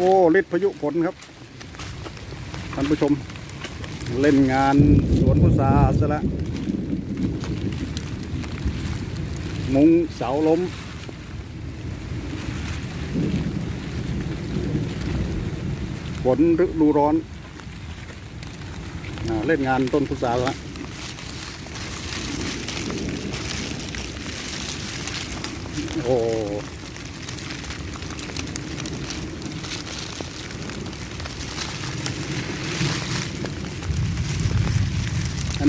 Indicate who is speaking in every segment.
Speaker 1: อ้ฤทธิ์พายุฝนครับท่านผู้ชมเล่นงานสวนพุทราซะละมุงเสาล้ม ฝนฤดูร้อนอเล่นงานต้นพุทราละโอ้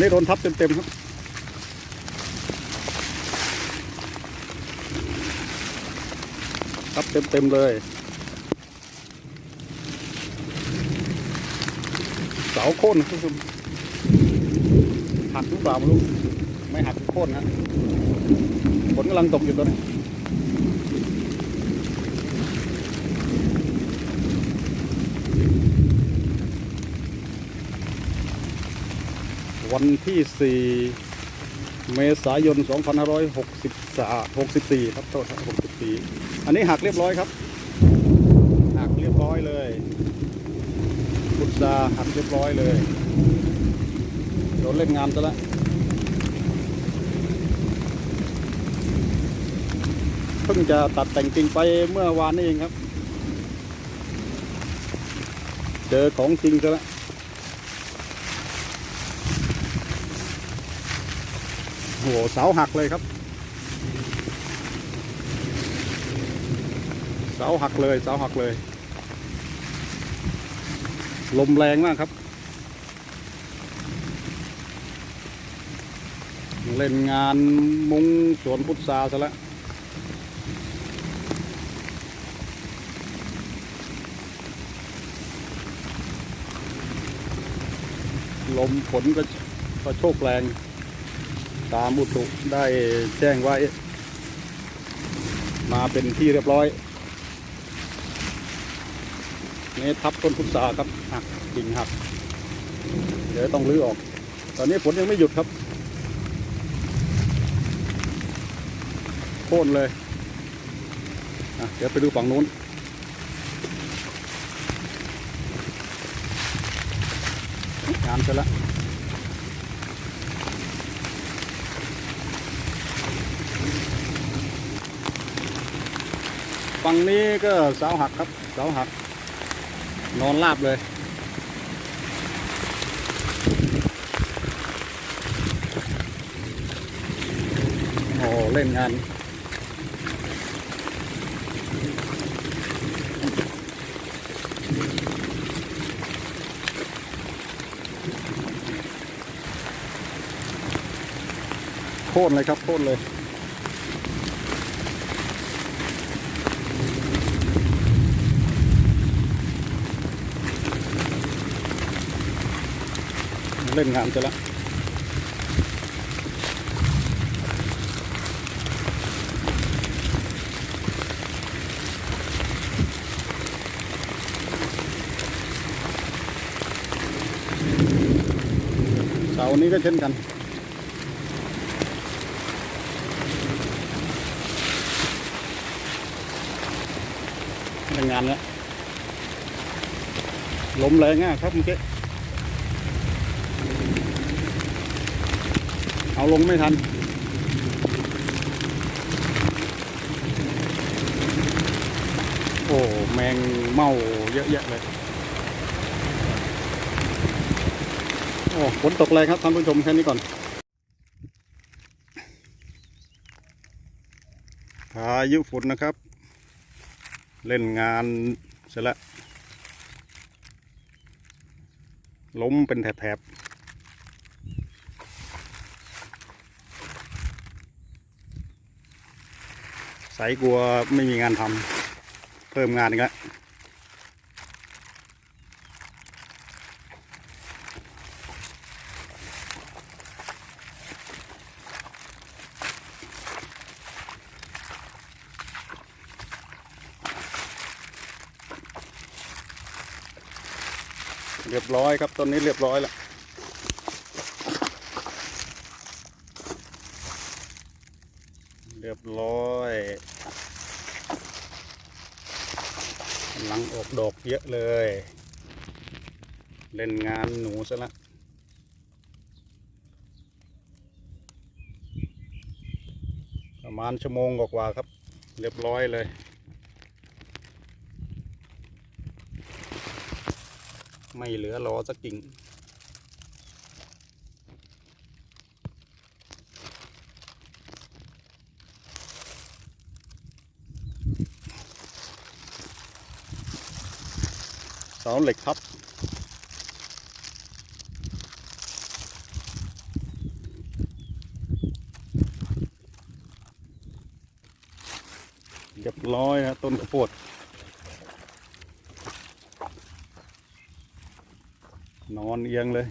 Speaker 1: นี้โดนทับเต็มๆครับทับเต็มๆเลย เสาโค่นนะคุณผู้ชมหักหรือเปล่าไม่รู้ไม่หักโค่นนะฝนกำลังตกอยู่ตอนนี้ วันที่ 4 เมษายน 2563 64 ครับโทษครับ64 อันนี้หักเรียบร้อยครับ หักเรียบร้อยเลยพุทราหักเรียบร้อยเลยโดนเล่นงานซะแล้วเพิ่งจะตัดแต่งกิ่งไปเมื่อวานนี้เองครับ เจอของจริงซะแล้ว โอ้โหเสาหักเลยครับ เสาหักเลยเสาหักเลย ลมแรงมากครับ เล่นงานมุงสวนพุทราซะแล้วลมฝนก็ก็โชกแรง ตามอุตุได้แจ้งไว้ มาเป็นที่เรียบร้อยนี่ทับต้นพุทราครับหักกิ่งหัก เดี๋ยวต้องรื้อออก ตอนนี้ฝนยังไม่หยุดครับโค่นเลยเดี๋ยวไปดูฝั่งนู้นงานเสร็จแล้ว ฝั่งนี้ก็เสาหักครับเสาหัก นอนราบเลยโอ้เล่นงานโค่นเลยครับโค่นเลย เล่นงานจะละเสาร์นี้ก็เช่นกันเล่นงานแล้วลมแรงอะครับเมื่อกี้ เอาลงไม่ทัน โอ้ แมงเมาเยอะแยะเลย โอ้ฝนตกแรงครับท่านผู้ชมแค่นี้ก่อนพายุฝนนะครับ เล่นงานเสร็จแล้วล้มเป็นแถบๆ สายกลัวไม่มีงานทำเพิ่มงานอีกแล้วเรียบร้อยครับต้นนี้เรียบร้อยแล้วเรียบร้อย น กำลังออกดอกเยอะเลย เล่นงานหนูซะละประมาณชั่วโมงกว่าครับ เรียบร้อยเลย ไม่เหลือรอสักกิ่ง เสาเหล็กครับ เรียบร้อยนะต้นข้าวโพดนอนเอียงเลย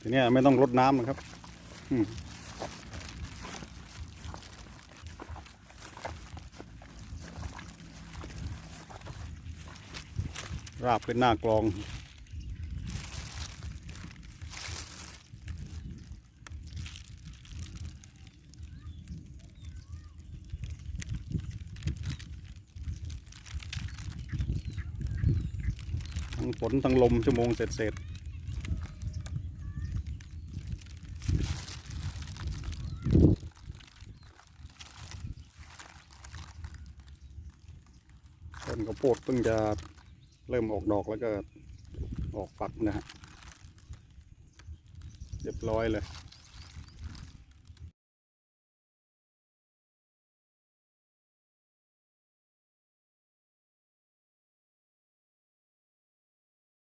Speaker 1: ทีนี้ไม่ต้องรดน้ำนะครับ ราบเป็นหน้ากลองทั้งฝนทั้งลมชั่วโมงเสร็จเสร็จต้นข้าวโพดเพิ่งจะ เริ่มออกดอกแล้วก็ออกฝักนะฮะเรียบร้อยเลย